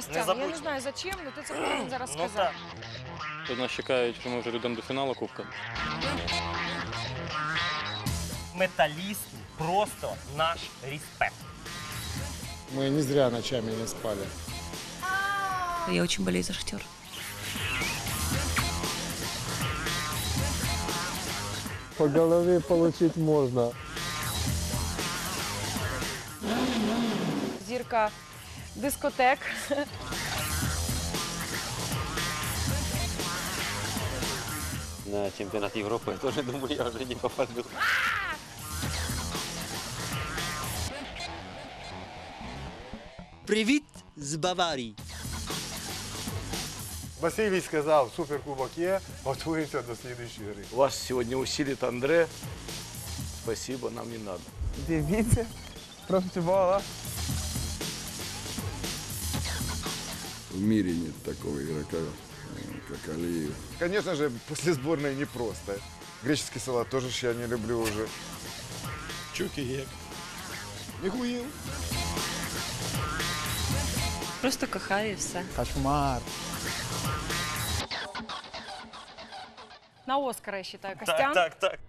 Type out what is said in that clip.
Костян, я не забудь. знаю зачем, але ти це повинен зараз Ну сказати. так. Тут нас чекають, що ми вже йдемо до фіналу Кубка. Металісти просто наш респект. Мы не зря ночами не спали. Я очень болею за шахтер. По голове получить можно. Зірка дискотек. На чемпионат Европы я тоже думаю, я уже не попаду. Привіт з Баварії. Василий сказал, суперкубок є, готуємося до слідчої гри. Вас сегодня усилит Андре. Спасибо, нам не надо. Дивіться, проти бола. В мире нет такого игрока, э, как Алиев. Конечно же, после сборной непросто. Греческий салат тоже ж я не люблю уже. Чуки Михуил. Просто кохаю все. Кошмар. На Оскара, я Так, Костян. так, так.